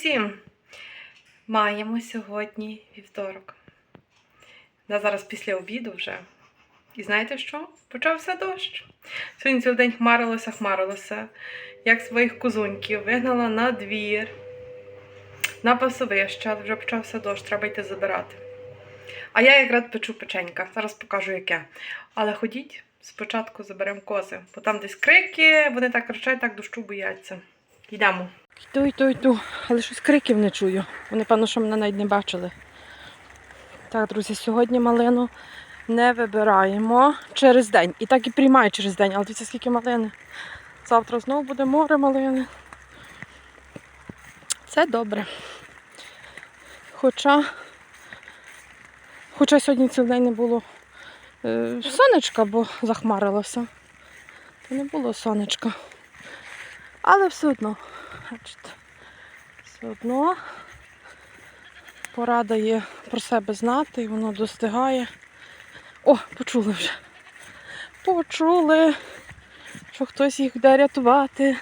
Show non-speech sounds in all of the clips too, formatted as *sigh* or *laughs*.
усім! Маємо сьогодні вівторок. На зараз після обіду вже. І знаєте що? Почався дощ. Сьогодні цілий день хмарилося, хмарилося. Як своїх козуньків вигнала на двір, на пасовище, вже почався дощ, треба йти забирати. А я якраз печу печенька. Зараз покажу яке. Але ходіть, спочатку заберемо кози, бо там десь крики, вони так кричать, так дощу бояться. Йдемо. Йду, йду, йду, але щось криків не чую. Вони, певно, що мене навіть не бачили. Так, друзі, сьогодні малину не вибираємо через день. І так і приймаю через день, але дивіться, скільки малини. Завтра знову буде море малини. Це добре. Хоча, хоча сьогодні цілий день не було е, сонечка, бо захмарилося. То не було сонечка. Але все одно, бачите, все одно пора дає про себе знати і воно достигає. О, почули вже. Почули, що хтось їх буде рятувати.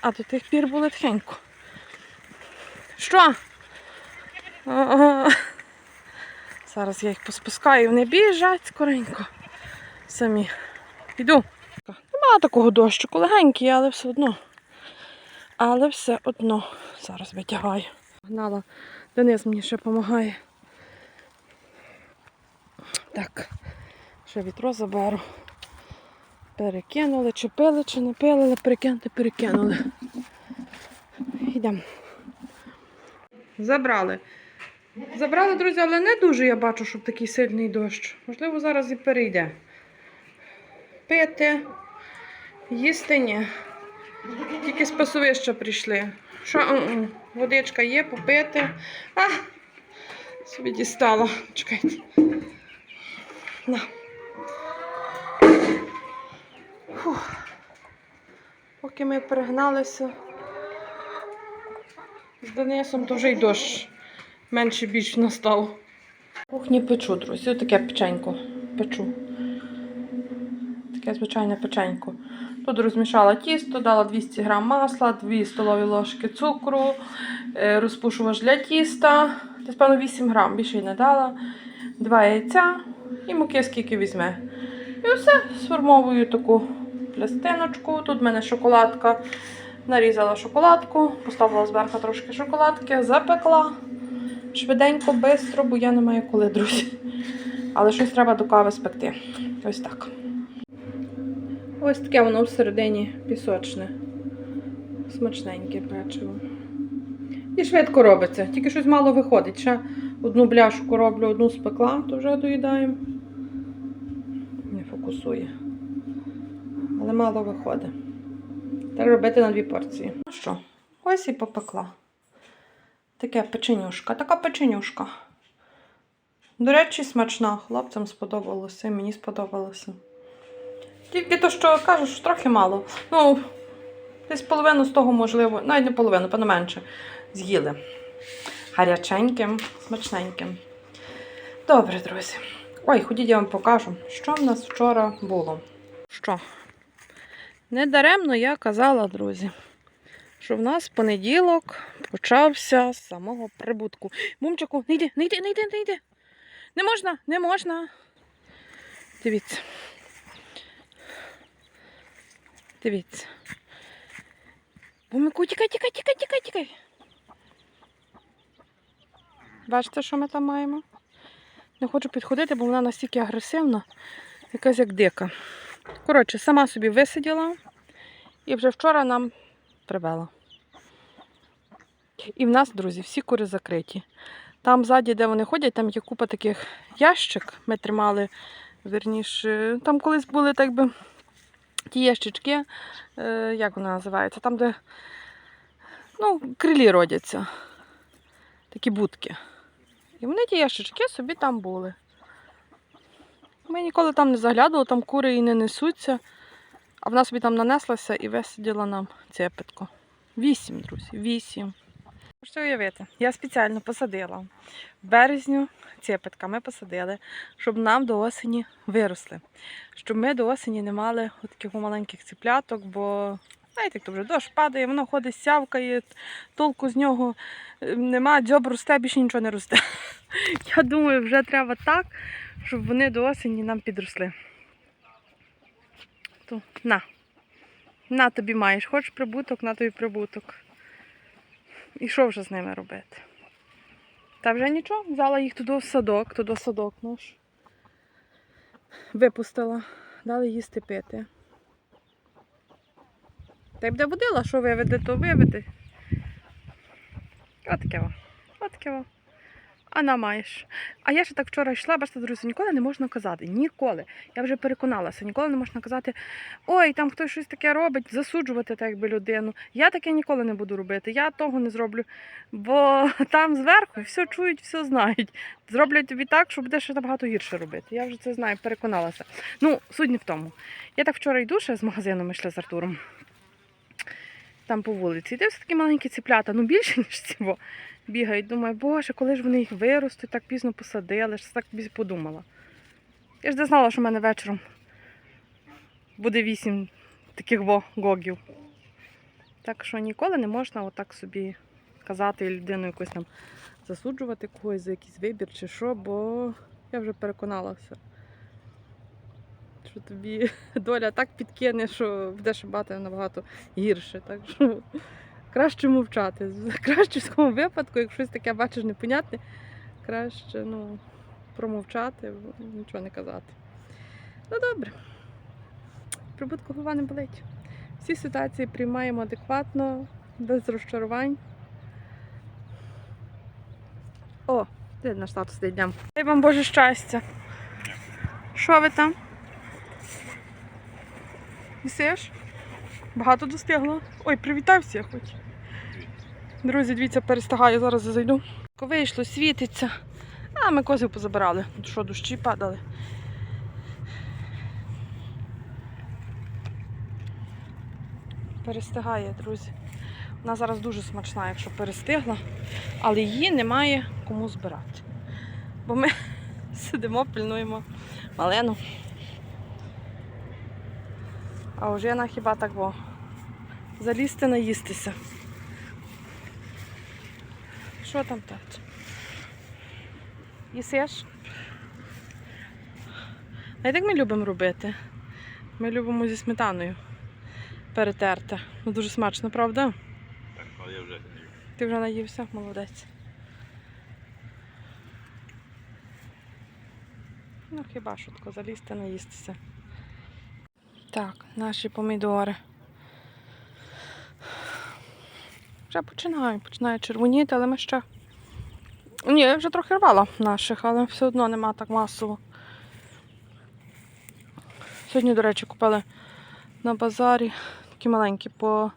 А до тих пір було тихенько. Що? Зараз я їх поспускаю, вони біжать скоренько. Самі. Іду. Нема такого дощику, легенький, але все одно. Але все одно. Зараз витягаю. Гнала. Денис мені ще допомагає. Так, ще вітро заберу. Перекинули, чи пили, чи не пили, але перекинути перекинули. Йдемо. Забрали. Забрали, друзі, але не дуже я бачу, щоб такий сильний дощ. Можливо, зараз і перейде. Пити, їсти ні. Тільки з пасовища прийшли. Що, водичка є, попити. А, собі дістала. Чекайте. На. Фух. Поки ми перегналися з Денисом, то вже й дощ менше більш настав. Кухні печу, друзі. Ось таке печенько печу. Таке звичайне печенько. Тут розмішала тісто, дала 200 г масла, 2 столові ложки цукру, е, розпушувач для тіста. Десь, певно, 8 грам, більше й не дала. Два яйця і муки скільки візьме. І все, сформовую таку пластиночку. Тут в мене шоколадка. Нарізала шоколадку, поставила зверху трошки шоколадки, запекла. Швиденько, швидко, бо я не маю коли, друзі. Але щось треба до кави спекти. Ось так. Ось таке воно всередині пісочне. Смачненьке печиво. І швидко робиться, тільки щось мало виходить. Ще одну бляшку роблю, одну спекла, то вже доїдаємо. Не фокусує. Але мало виходить. Треба робити на дві порції. Ну що, ось і попекла. Таке печенюшка, така печенюшка. До речі, смачна. Хлопцям сподобалося, мені сподобалося. Тільки то, що кажу, що трохи мало. Ну, десь половину з того, можливо, навіть не половину, певно менше, з'їли. Гаряченьким, смачненьким. Добре, друзі. Ой, ходіть, я вам покажу, що в нас вчора було. Що? Недаремно я казала, друзі, що в нас понеділок почався з самого прибутку. Мумчику, не йди, не йди, не йди, не йди. Не можна, не можна. Дивіться. Дивіться. Бумику, тікай, тікай, тікай, тікай, тікай. Бачите, що ми там маємо? Не хочу підходити, бо вона настільки агресивна, якась як дика. Коротше, сама собі висиділа і вже вчора нам привела. І в нас, друзі, всі кури закриті. Там ззаді, де вони ходять, там є купа таких ящик. Ми тримали, верніше, там колись були так би ті ящички, е, як вона називається, там, де ну, крилі родяться. Такі будки. І вони ті ящички собі там були. Ми ніколи там не заглядували, там кури і не несуться. А вона собі там нанеслася і висиділа нам цепитку. Вісім, друзі, вісім. Можете уявити, я спеціально посадила. В березню цепетка ми посадили, щоб нам до осені виросли. Щоб ми до осені не мали таких маленьких ціпляток, бо Знаєте, як то вже дощ падає, воно ходить, сявкає, толку з нього е, нема, дзьоб росте, більше нічого не росте. *laughs* Я думаю, вже треба так, щоб вони до осені нам підросли. То на. На тобі маєш. Хочеш прибуток, на тобі прибуток. І що вже з ними робити? Та вже нічого, взяла їх туди в садок, туди в садок наш. Випустила, дали їсти пити. Та й буде водила, що виведе, то виведе. Отаке. Отаке. А на маєш. А я ще так вчора йшла, бачите, друзі, ніколи не можна казати. Ніколи. Я вже переконалася, ніколи не можна казати, ой, там хтось щось таке робить, засуджувати так якби людину. Я таке ніколи не буду робити. Я того не зроблю. Бо там зверху все чують, все знають. Зроблять тобі так, що буде ще набагато гірше робити. Я вже це знаю, переконалася. Ну, суть не в тому. Я так вчора йду ще з магазину, ми йшли з Артуром. Там по вулиці. І дивився такі маленькі ціплята, ну більше, *laughs* ніж цього бігають. Думаю, боже, коли ж вони їх виростуть, так пізно посадили, ж так подумала. Я ж не знала, що в мене вечором буде вісім таких гогів. Так що ніколи не можна отак собі казати людину якось там засуджувати когось за якийсь вибір чи що, бо я вже переконалася, що тобі *laughs* доля так підкине, що будеш бати набагато гірше. Так що краще мовчати. *laughs* Краще в цьому випадку, як щось таке бачиш непонятне, краще ну, промовчати, нічого не казати. Ну добре. Прибутку голова не болить. Всі ситуації приймаємо адекватно, без розчарувань. О, де наш сидить йдемо. Дай вам Боже щастя. Що ви там? Їсиш? Багато достигло? Ой, привітався хоч. Друзі, дивіться, перестигаю, зараз зайду. Вийшло, світиться. А, ми козів позабирали. Що, дощі падали. Перестигає, друзі. Вона зараз дуже смачна, якщо перестигла, але її немає кому збирати. Бо ми *laughs* сидимо, пильнуємо малену. А вже вона хіба так во. Залізти наїстися. Що там так? Їсиш? А як ми любимо робити? Ми любимо зі сметаною перетерти. Ну дуже смачно, правда? Так, але я вже не їв. Ти вже наївся, молодець. Ну, хіба шутко, залізти, наїстися. Так, наші помідори. Вже починаю, починаю червоніти, але ми ще. Ні, я вже трохи рвала наших, але все одно нема так масово. Сьогодні, до речі, купили на базарі такі маленькі по.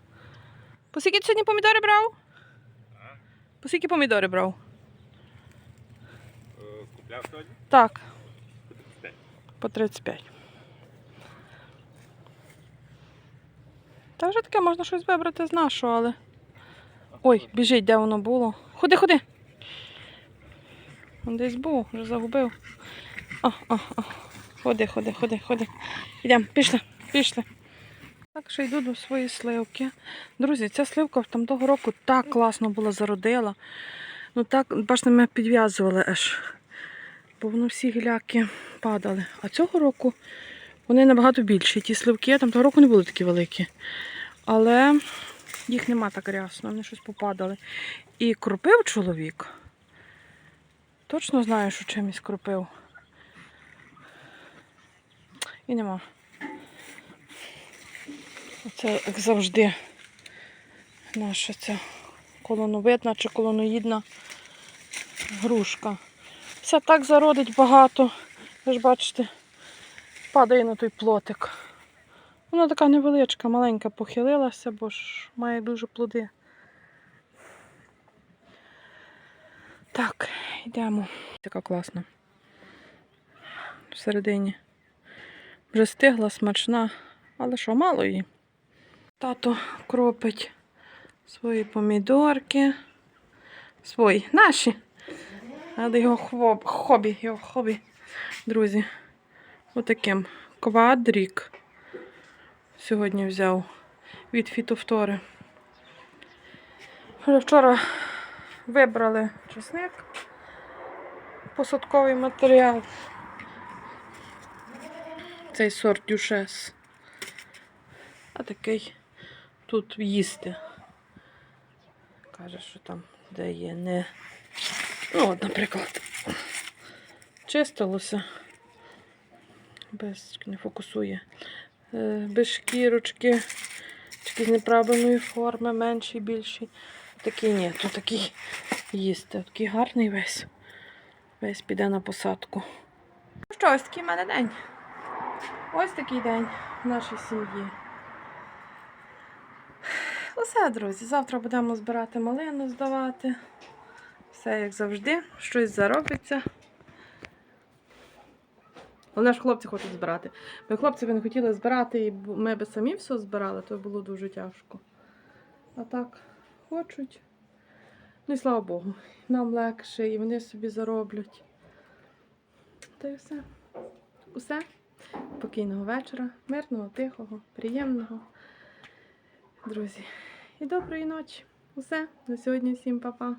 По скільки ти сьогодні помідори брав? По скільки помідори брав? Е, Купляв сьогодні? Так, 35. по 35. Та вже таке можна щось вибрати з нашого, але. Ой, біжить, де воно було. Ходи, ходи. Он десь був, вже загубив. О, о, о. Ходи, ходи, ходи, ходи. Йдемо, пішли, пішли. Так що йду до своєї сливки. Друзі, ця сливка там того року так класно була зародила. Ну так, бачите, ми підв'язували аж. Бо воно всі гіляки падали. А цього року вони набагато більші. Ті сливки там того року не були такі великі. Але їх нема так рясно, вони щось попадали. І кропив чоловік. Точно знаю, що чимось кропив. І нема. Оце як завжди наша ця колоновидна чи колоноїдна грушка. Все так зародить багато. Ви ж бачите, падає на той плотик. Вона така невеличка, маленька похилилася, бо ж має дуже плоди. Так, йдемо. Така класна. Всередині. Вже стигла, смачна, але що, мало її. Тато кропить свої помідорки. Свої, наші. Але його хобі, його хобі, друзі. Отаким квадрік. Сьогодні взяв від фітофтори. Вчора вибрали чесник, посадковий матеріал. Цей сорт дюшес. А такий тут їсти. Каже, що там де є не. Ну, от, наприклад, чистилося. Без не фокусує. Е, Без шкірочки, тільки з неправильної форми, менший, більший. Такий ні, то такий їсти. Такий гарний весь. Весь піде на посадку. Ну що, ось такий в мене день. Ось такий день в нашій сім'ї. Усе, друзі. Завтра будемо збирати малину, здавати. Все як завжди, щось заробиться. Головне ж хлопці хочуть збирати. Бо хлопці би не хотіли збирати, і ми би самі все збирали, то було дуже тяжко. А так, хочуть. Ну і слава Богу, нам легше, і вони собі зароблять. Та й все. Усе. Спокійного вечора, мирного, тихого, приємного. Друзі. І доброї ночі. Усе. На сьогодні всім па-па.